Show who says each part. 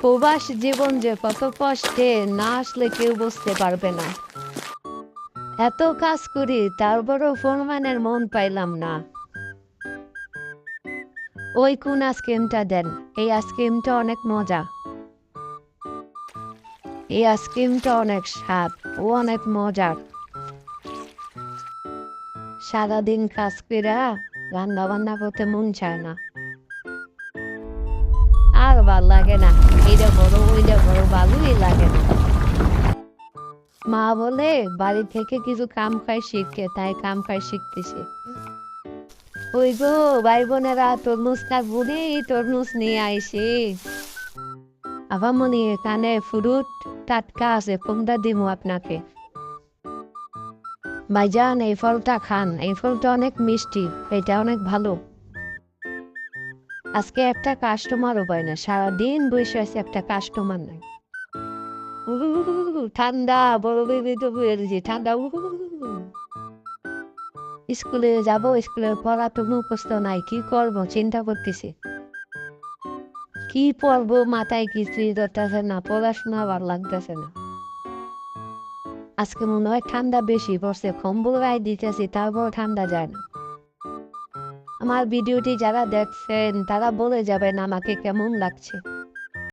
Speaker 1: প্রবাস জীবন যে কত কষ্টে না আসলে কেউ বুঝতে পারবে না। এত কাজ করি, তারপরও ফোরম্যানের মন পাইলাম না। ওই কোন আইসক্রিমটা দেন, এই আইসক্রিমটা অনেক মজা। এই আইসক্রিমটা অনেক স্বাদ, ও অনেক মজার। সারাদিন কাজ কইরা রান্না বান্না করতে মন চায় না। লাগে না। বড় ওইটা বড় ভালোই লাগে না। মা বলে, বাড়ি থেকে কিছু কাম শিখে তাই কাম শিখতেছে। ওই গো ভাই বোনেরা তরমুজ তরমুজ নিয়ে আইসি। আবার মনে এখানে ফ্রুট টাটকা আছে কোনটা দিব আপনাকে। ভাইজান, এই ফলটা খান। এই ফলটা অনেক মিষ্টি, এটা অনেক ভালো। আজকে একটা কাস্টমারও পাই না, সারাদিন বসে আছে একটা কাস্টমার নাই। ঠান্ডা, বড় বেবি তো বেরিয়েছে, ঠান্ডা স্কুলে যাব স্কুলে পড়া তো মুখস্থ নাই, কি করব, চিন্তা করতেছি। কি পড়ব, মাথায় কিছুই ধরতেছে না, পড়াশোনা ভালো লাগতেছে না। আজকে মনে হয় ঠান্ডা বেশি পড়ছে, কম্বল গায়ে দিতেছি তারপর ঠান্ডা যায় না। আমার ভিডিওটি যারা দেখছেন তারা বলে যাবেন আমাকে কেমন লাগছে।